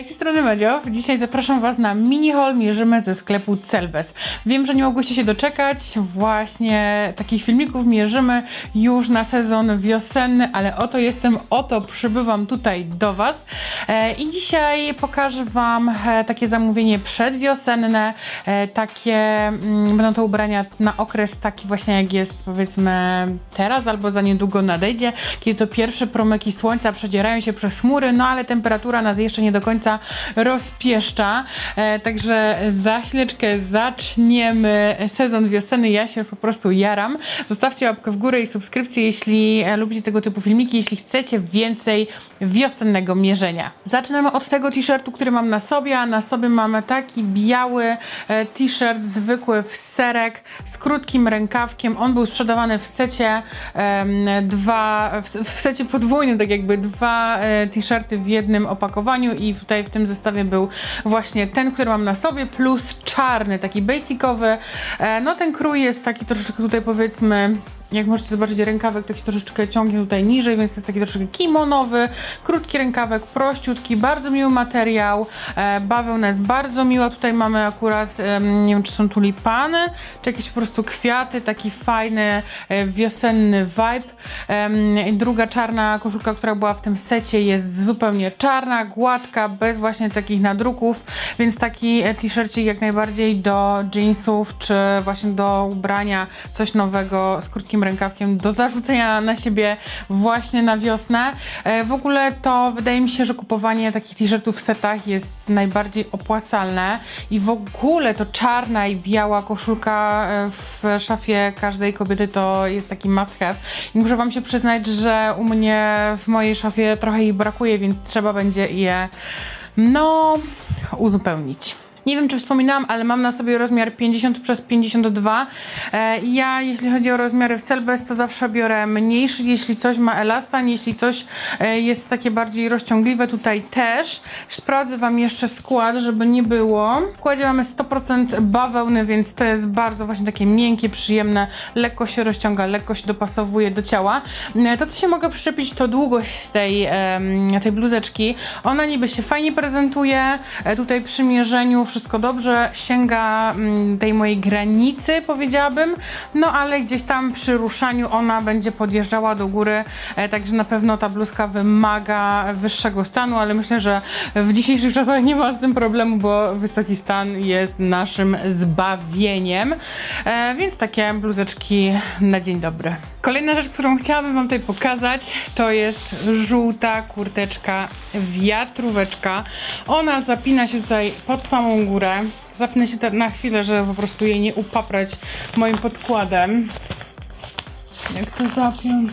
Hej, z tej strony Medzio. Dzisiaj zapraszam Was na mini haul mierzymy ze sklepu Celbes. Wiem, że nie mogłyście się doczekać właśnie takich filmików mierzymy już na sezon wiosenny, ale oto jestem, oto przybywam tutaj do Was e, i dzisiaj pokażę Wam e, takie zamówienie przedwiosenne, e, takie, mm, będą to ubrania na okres taki właśnie jak jest powiedzmy teraz albo za niedługo nadejdzie, kiedy to pierwsze promyki słońca przedzierają się przez chmury, no ale temperatura nas jeszcze nie do końca rozpieszcza. E, także za chwileczkę zaczniemy sezon wiosenny. Ja się po prostu jaram. Zostawcie łapkę w górę i subskrypcję, jeśli e, lubicie tego typu filmiki, jeśli chcecie więcej wiosennego mierzenia. Zaczynamy od tego t-shirtu, który mam na sobie, a na sobie mamy taki biały e, t-shirt zwykły w serek z krótkim rękawkiem. On był sprzedawany w secie em, dwa, w, w secie podwójnym, tak jakby dwa e, t-shirty w jednym opakowaniu i tutaj w tym zestawie był właśnie ten, który mam na sobie, plus czarny, taki basicowy. E, no ten krój jest taki troszeczkę tutaj powiedzmy jak możecie zobaczyć, rękawek taki troszeczkę ciągnie tutaj niżej, więc jest taki troszeczkę kimonowy, krótki rękawek, prościutki, bardzo miły materiał. E, bawełna jest bardzo miła. Tutaj mamy akurat, em, nie wiem, czy są tulipany, czy jakieś po prostu kwiaty, taki fajny, e, wiosenny vibe. I druga czarna koszulka, która była w tym secie, jest zupełnie czarna, gładka, bez właśnie takich nadruków, więc taki e, t-shircik jak najbardziej do jeansów, czy właśnie do ubrania coś nowego z krótkim rękawkiem, do zarzucenia na siebie właśnie na wiosnę. E, W ogóle to wydaje mi się, że kupowanie takich t-shirtów w setach jest najbardziej opłacalne i w ogóle to czarna i biała koszulka e, w szafie każdej kobiety to jest taki must have. I muszę wam się przyznać, że u mnie w mojej szafie trochę jej brakuje, więc trzeba będzie je no uzupełnić. Nie wiem, czy wspominałam, ale mam na sobie rozmiar 50 przez 52. E, ja, jeśli chodzi o rozmiary w Celbest, to zawsze biorę mniejszy, jeśli coś ma elastan, jeśli coś e, jest takie bardziej rozciągliwe, tutaj też. Sprawdzę Wam jeszcze skład, żeby nie było. W składzie mamy 100% bawełny, więc to jest bardzo właśnie takie miękkie, przyjemne, lekko się rozciąga, lekko się dopasowuje do ciała. E, To, co się mogę przyczepić, to długość tej, tej bluzeczki. Ona niby się fajnie prezentuje, tutaj przy mierzeniu wszystko dobrze, sięga mm, tej mojej granicy, powiedziałabym, no ale gdzieś tam przy ruszaniu ona będzie podjeżdżała do góry, e, także na pewno ta bluzka wymaga wyższego stanu, ale myślę, że w dzisiejszych czasach nie ma z tym problemu, bo wysoki stan jest naszym zbawieniem, e, więc takie bluzeczki na dzień dobry. Kolejna rzecz, którą chciałabym Wam tutaj pokazać, to jest żółta kurteczka wiatróweczka. Ona zapina się tutaj pod samą górę. Zapnę się na chwilę, żeby po prostu jej nie upaprać moim podkładem. Jak to zapiąć?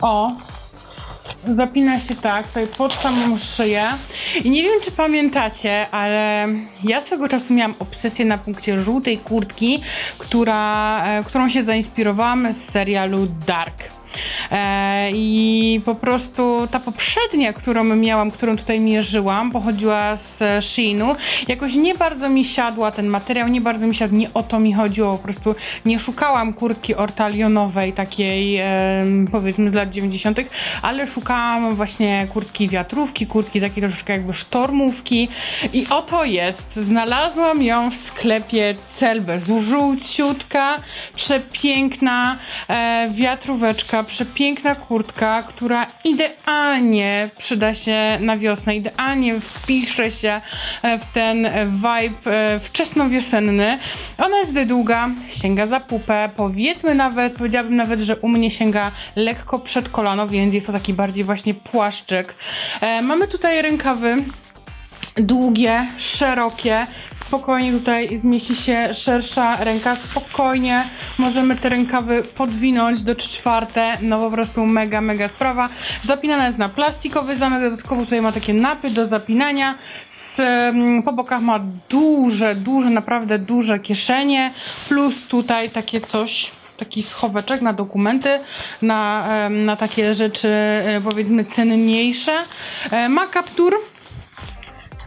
O, zapina się tak, tutaj pod samą szyję. I nie wiem, czy pamiętacie, ale ja swego czasu miałam obsesję na punkcie żółtej kurtki, która, e, którą się zainspirowałam z serialu Dark. E, I po prostu ta poprzednia, którą miałam, którą tutaj mierzyłam, pochodziła z Sheinu. Jakoś nie bardzo mi siadła ten materiał, nie bardzo mi siadł, nie o to mi chodziło. Po prostu nie szukałam kurtki ortalionowej, takiej powiedzmy z lat 90., ale szukałam właśnie kurtki wiatrówki, kurtki takiej troszeczkę jakby sztormówki. I oto jest. Znalazłam ją w sklepie Celbes. Żółciutka, przepiękna e, wiatróweczka, przepiękna kurtka, która idealnie przyda się na wiosnę, idealnie wpisze się e, w ten vibe e, wczesnowiosenny. Ona jest długa, sięga za pupę, powiedzmy nawet, powiedziałabym nawet, że u mnie sięga lekko przed kolano, więc jest to taki bardziej właśnie płaszczyk. E, mamy tutaj rękawy długie, szerokie. Spokojnie tutaj zmieści się szersza ręka. Spokojnie możemy te rękawy podwinąć do 3 czwarte. No po prostu mega, mega sprawa. Zapinana jest na plastikowy zamek. Dodatkowo tutaj ma takie napy do zapinania. Z, mm, po bokach ma duże, duże, naprawdę duże kieszenie. Plus tutaj takie coś taki schoweczek na dokumenty, na, na takie rzeczy e, powiedzmy cenniejsze. E, Ma kaptur,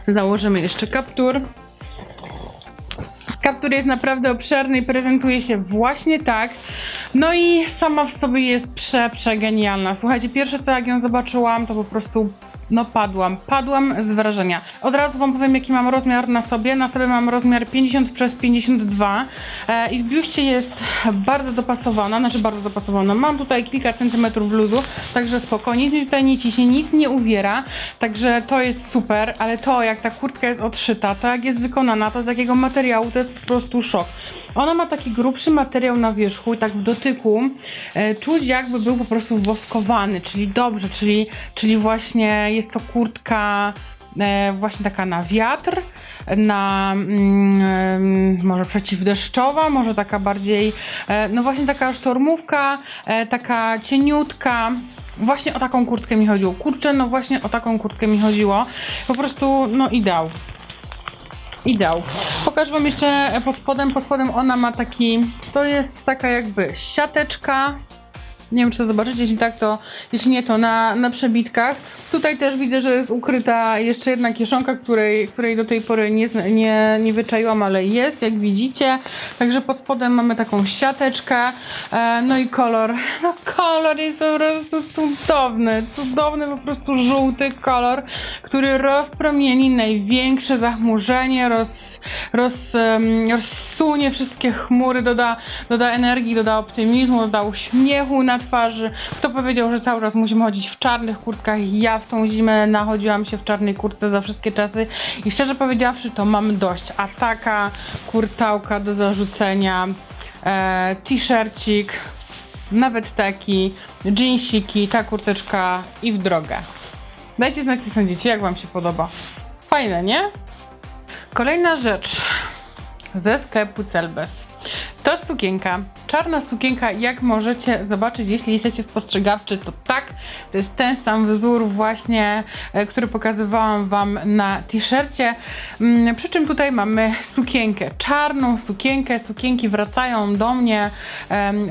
Założymy jeszcze kaptur. Kaptur jest naprawdę obszerny i prezentuje się właśnie tak. No i sama w sobie jest prze, przegenialna. Słuchajcie, pierwsze co jak ją zobaczyłam, to po prostu No padłam, padłam z wrażenia. Od razu Wam powiem, jaki mam rozmiar na sobie. Na sobie mam rozmiar 50 przez 52 e, i w biuście jest bardzo dopasowana, znaczy bardzo dopasowana. Mam tutaj kilka centymetrów luzu, także spokojnie, mi tutaj nie ciśnie, nic nie uwiera, także to jest super, ale to jak ta kurtka jest odszyta, to jak jest wykonana, to z jakiego materiału, to jest po prostu szok. Ona ma taki grubszy materiał na wierzchu i tak w dotyku e, czuć jakby był po prostu woskowany, czyli dobrze, czyli, czyli właśnie jest to kurtka e, właśnie taka na wiatr, na mm, em, może przeciwdeszczowa, może taka bardziej, e, no właśnie taka sztormówka, e, taka cieniutka. Właśnie o taką kurtkę mi chodziło. Kurczę, no właśnie o taką kurtkę mi chodziło. Po prostu, no ideał. Ideał. Pokażę Wam jeszcze pod spodem. Pod spodem ona ma taki, to jest taka jakby siateczka. Nie wiem, czy to zobaczycie, jeśli tak, to jeśli nie, to na, na przebitkach. Tutaj też widzę, że jest ukryta jeszcze jedna kieszonka, której, której do tej pory nie, nie, nie wyczaiłam, ale jest, jak widzicie. Także pod spodem mamy taką siateczkę. E, no i kolor. No kolor jest po prostu cudowny. Cudowny po prostu żółty kolor, który rozpromieni największe zachmurzenie, roz, roz, rozsunie wszystkie chmury, doda, doda energii, doda optymizmu, doda uśmiechu na twarzy. Kto powiedział, że cały czas musimy chodzić w czarnych kurtkach? Ja w tą zimę nachodziłam się w czarnej kurtce za wszystkie czasy i szczerze powiedziawszy, to mam dość. A taka kurtałka do zarzucenia, e, t-shircik, nawet taki, jeansiki, ta kurteczka i w drogę. Dajcie znać, co sądzicie, jak Wam się podoba. Fajne, nie? Kolejna rzecz ze sklepu Celbes. To sukienka, czarna sukienka, jak możecie zobaczyć, jeśli jesteście spostrzegawczy, to tak, to jest ten sam wzór właśnie, e, który pokazywałam Wam na t-shircie. Mm, Przy czym tutaj mamy sukienkę, czarną sukienkę, sukienki wracają do mnie,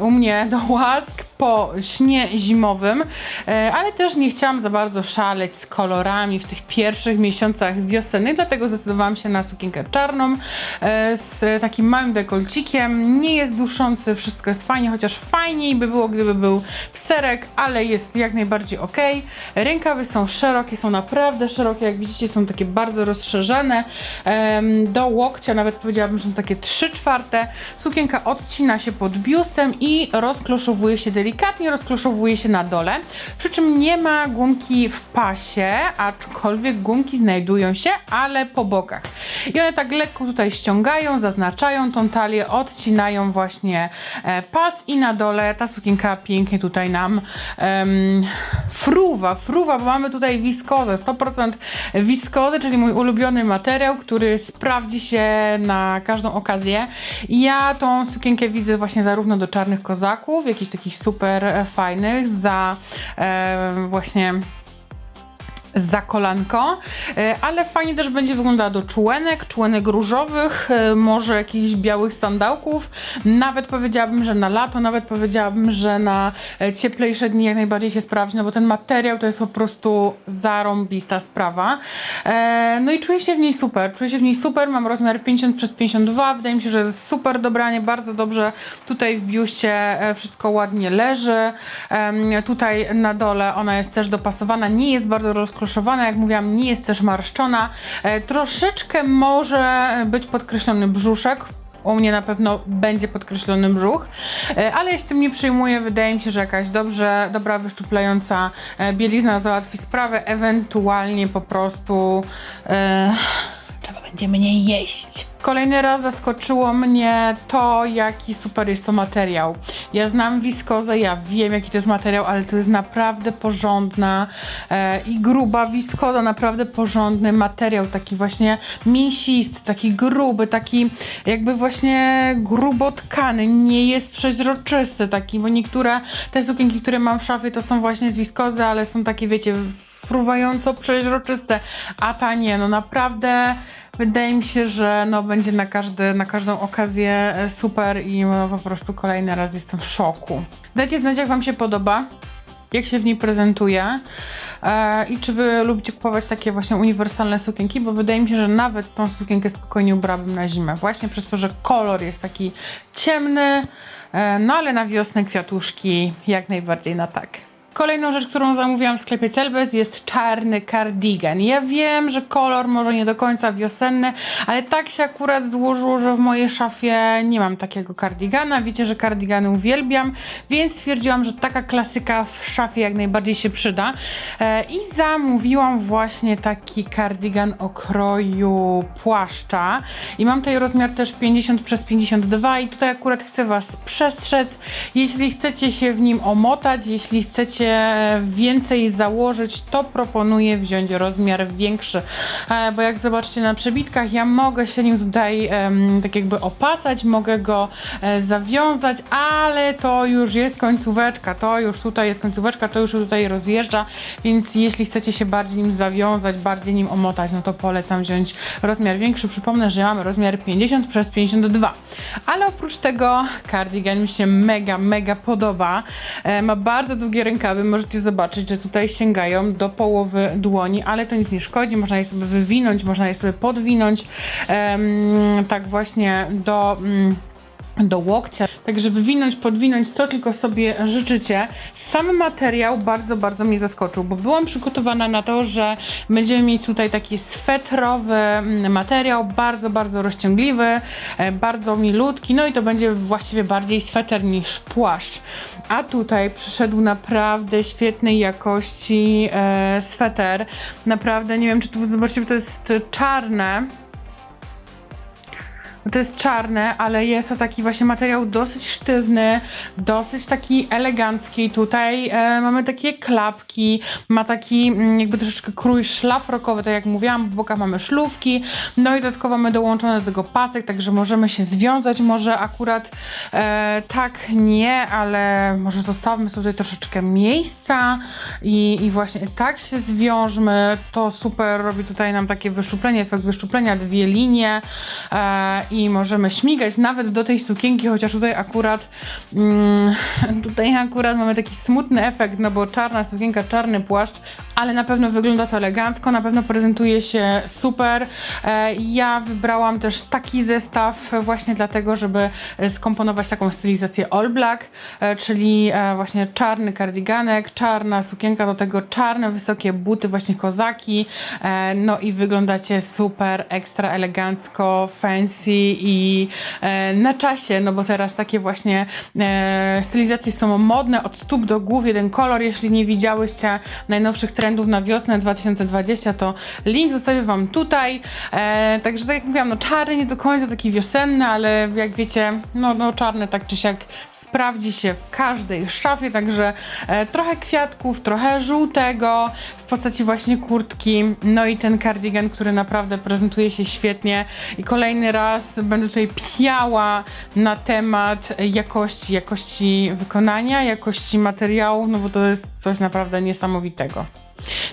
u mnie do łask po śnie zimowym, e, ale też nie chciałam za bardzo szaleć z kolorami w tych pierwszych miesiącach wiosennych, dlatego zdecydowałam się na sukienkę czarną e, z takim małym dekolcikiem. Nie jest duszący, wszystko jest fajnie, chociaż fajniej by było, gdyby był w serek, ale jest jak najbardziej ok. Rękawy są szerokie, są naprawdę szerokie, jak widzicie, są takie bardzo rozszerzone. Do łokcia nawet powiedziałabym, że są takie 3 czwarte. Sukienka odcina się pod biustem i rozkloszowuje się delikatnie, rozkloszowuje się na dole. Przy czym nie ma gumki w pasie, aczkolwiek gumki znajdują się, ale po bokach. I one tak lekko tutaj ściągają, zaznaczają tą talię, odcinają właśnie e, pas i na dole ta sukienka pięknie tutaj nam fruwa, fruwa, bo mamy tutaj wiskozę, 100% wiskozy, czyli mój ulubiony materiał, który sprawdzi się na każdą okazję. Ja tą sukienkę widzę właśnie zarówno do czarnych kozaków, jakichś takich super fajnych, za e, właśnie za kolanko, e, ale fajnie też będzie wyglądała do członek, członek różowych, e, może jakichś białych sandałków, nawet powiedziałabym, że na lato, nawet powiedziałabym, że na e, cieplejsze dni jak najbardziej się sprawdzi, no bo ten materiał to jest po prostu zarąbista sprawa. No i czuję się w niej super, czuję się w niej super, mam rozmiar 50 przez 52, wydaje mi się, że jest super dobranie, bardzo dobrze tutaj w biuście wszystko ładnie leży, tutaj na dole ona jest też dopasowana, nie jest bardzo rozkroszowana, jak mówiłam, nie jest też marszczona, E, troszeczkę może być podkreślony brzuszek, u mnie na pewno będzie podkreślony brzuch, e, ale ja się tym nie przejmuję. Wydaje mi się, że jakaś dobrze, dobra, wyszczuplająca e, bielizna załatwi sprawę, ewentualnie po prostu e, trzeba będzie mniej jeść. Kolejny raz zaskoczyło mnie to, jaki super jest to materiał. Ja znam wiskozę, ja wiem, jaki to jest materiał, ale to jest naprawdę porządna e, i gruba wiskoza, naprawdę porządny materiał, taki właśnie mięsisty, taki gruby, taki jakby właśnie grubo tkany, nie jest przeźroczysty taki, bo niektóre te sukienki, które mam w szafie, to są właśnie z wiskozy, ale są takie, wiecie, fruwająco przeźroczyste, a ta nie, no naprawdę wydaje mi się, że no będzie na, każdy, na każdą okazję e, super i no, po prostu kolejny raz jestem w szoku. Dajcie znać, jak Wam się podoba, jak się w niej prezentuje e, i czy Wy lubicie kupować takie właśnie uniwersalne sukienki, bo wydaje mi się, że nawet tą sukienkę spokojnie ubrałabym na zimę, właśnie przez to, że kolor jest taki ciemny, e, no ale na wiosnę kwiatuszki jak najbardziej na tak. Kolejną rzecz, którą zamówiłam w sklepie Celbest jest czarny cardigan. Ja wiem, że kolor może nie do końca wiosenny, ale tak się akurat złożyło, że w mojej szafie nie mam takiego cardigana. Wiecie, że cardigany uwielbiam, więc stwierdziłam, że taka klasyka w szafie jak najbardziej się przyda. E, I zamówiłam właśnie taki cardigan o kroju płaszcza. I mam tutaj rozmiar też 50 przez 52 i tutaj akurat chcę Was przestrzec. Jeśli chcecie się w nim omotać, jeśli chcecie więcej założyć, to proponuję wziąć rozmiar większy, E, bo jak zobaczycie na przebitkach, ja mogę się nim tutaj tak jakby opasać, mogę go e, zawiązać, ale to już jest końcóweczka, to już tutaj jest końcóweczka, to już tutaj rozjeżdża, więc jeśli chcecie się bardziej nim zawiązać, bardziej nim omotać, no to polecam wziąć rozmiar większy. Przypomnę, że mamy rozmiar 50 przez 52. Ale oprócz tego cardigan mi się mega, mega podoba. E, ma bardzo długie rękawy, możecie zobaczyć, że tutaj sięgają do połowy dłoni, ale to nic nie szkodzi, można je sobie wywinąć, można je sobie podwinąć, tak właśnie do... Do łokcia, także wywinąć, podwinąć, co tylko sobie życzycie. Sam materiał bardzo, bardzo mnie zaskoczył, bo byłam przygotowana na to, że będziemy mieć tutaj taki swetrowy mm, materiał, bardzo, bardzo rozciągliwy, e, bardzo milutki, no i to będzie właściwie bardziej sweter niż płaszcz. A tutaj przyszedł naprawdę świetnej jakości e, sweter. Naprawdę, nie wiem czy tu zobaczycie, to jest czarne, to jest czarne, ale jest to taki właśnie materiał dosyć sztywny, dosyć taki elegancki. Tutaj e, mamy takie klapki, ma taki mm, jakby troszeczkę krój szlafrokowy, tak jak mówiłam, w bokach mamy szlówki, no i dodatkowo mamy dołączone do tego pasek, także możemy się związać, może akurat e, tak nie, ale może zostawmy sobie tutaj troszeczkę miejsca i, i właśnie tak się zwiążmy, to super robi tutaj nam takie wyszczuplenie, efekt wyszczuplenia, dwie linie e, i możemy śmigać nawet do tej sukienki, chociaż tutaj akurat mm, tutaj akurat mamy taki smutny efekt, no bo czarna sukienka, czarny płaszcz, ale na pewno wygląda to elegancko, na pewno prezentuje się super. E, ja wybrałam też taki zestaw właśnie dlatego, żeby skomponować taką stylizację all black, e, czyli e, właśnie czarny kardiganek, czarna sukienka, do tego czarne wysokie buty, właśnie kozaki, no i wyglądacie super, ekstra elegancko, fancy i e, na czasie, no bo teraz takie właśnie e, stylizacje są modne od stóp do głów, jeden kolor. Jeśli nie widziałyście najnowszych trendów na wiosnę 2020, to link zostawię Wam tutaj. E, także tak jak mówiłam, no czarny nie do końca taki wiosenny, ale jak wiecie, no, no czarny tak czy siak sprawdzi się w każdej szafie, także e, trochę kwiatków, trochę żółtego w postaci właśnie kurtki, no i ten cardigan, który naprawdę prezentuje się świetnie i kolejny raz będę tutaj piała na temat jakości, jakości wykonania, jakości materiału, no bo to jest coś naprawdę niesamowitego.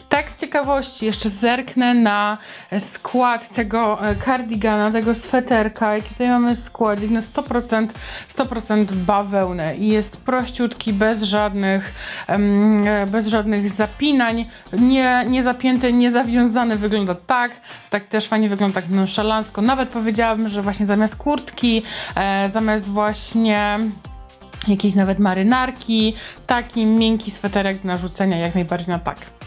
Tak z ciekawości jeszcze zerknę na skład tego e, cardigana, tego sweterka. Jaki tutaj mamy składnik na 100%, 100% bawełnę i jest prościutki, bez żadnych, e, bez żadnych zapinań, nie, nie zapięty, nie zawiązany, wygląda tak, tak też fajnie wygląda, tak nonszalancko. Nawet powiedziałabym, że właśnie zamiast kurtki, e, zamiast właśnie jakieś nawet marynarki, taki miękki sweterek na rzucenia jak najbardziej na tak.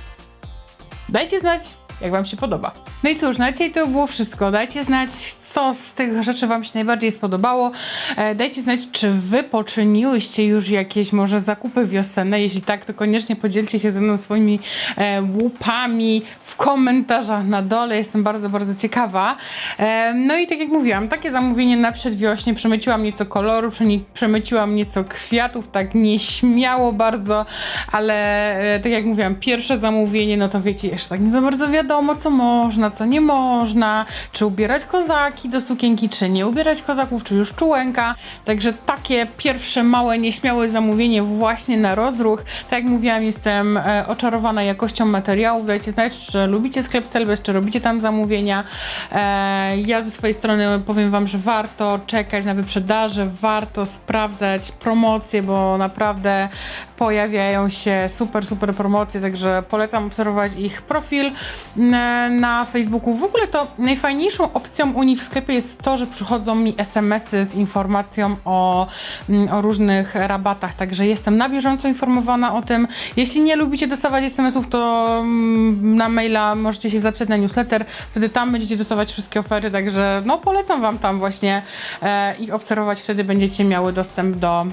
Dajcie znać, jak Wam się podoba. No i cóż, na dzisiaj to było wszystko. Dajcie znać, co z tych rzeczy Wam się najbardziej spodobało. E, dajcie znać, czy Wy poczyniłyście już jakieś może zakupy wiosenne. Jeśli tak, to koniecznie podzielcie się ze mną swoimi e, łupami w komentarzach na dole. Jestem bardzo, bardzo ciekawa. E, no i tak jak mówiłam, takie zamówienie na przedwiośnie. Przemyciłam nieco koloru, przemyciłam nieco kwiatów, tak nieśmiało bardzo, ale tak jak mówiłam, pierwsze zamówienie, no to wiecie, jeszcze tak nie za bardzo wiadomo, co można, co nie można, czy ubierać kozaki do sukienki, czy nie ubierać kozaków, czy już czułenka. Także takie pierwsze małe, nieśmiałe zamówienie właśnie na rozruch. Tak jak mówiłam, jestem e, oczarowana jakością materiałów. Dajcie znać, czy lubicie sklep Celbes, czy robicie tam zamówienia. E, ja ze swojej strony powiem Wam, że warto czekać na wyprzedaże, warto sprawdzać promocje, bo naprawdę pojawiają się super, super promocje, także polecam obserwować ich profil mm, na Facebooku. W ogóle to najfajniejszą opcją u nich w sklepie jest to, że przychodzą mi SMS-y z informacją o, mm, o różnych rabatach, także jestem na bieżąco informowana o tym. Jeśli nie lubicie dostawać SMS-ów, to mm, na maila możecie się zapisać na newsletter, wtedy tam będziecie dostawać wszystkie oferty, także no polecam Wam tam właśnie e, ich obserwować, wtedy będziecie miały dostęp do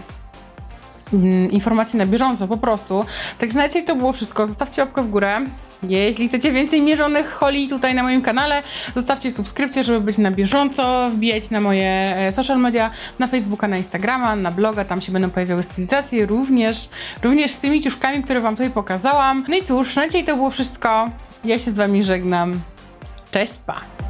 mm, informacji na bieżąco po prostu. Także na dzisiaj to było wszystko. Zostawcie łapkę w górę. Jeśli chcecie więcej mierzonych holi tutaj na moim kanale, zostawcie subskrypcję, żeby być na bieżąco. Wbijajcie na moje e, social media, na Facebooka, na Instagrama, na bloga, tam się będą pojawiały stylizacje, również, również z tymi ciuszkami, które Wam tutaj pokazałam. No i cóż, na dzisiaj to było wszystko. Ja się z Wami żegnam. Cześć, pa!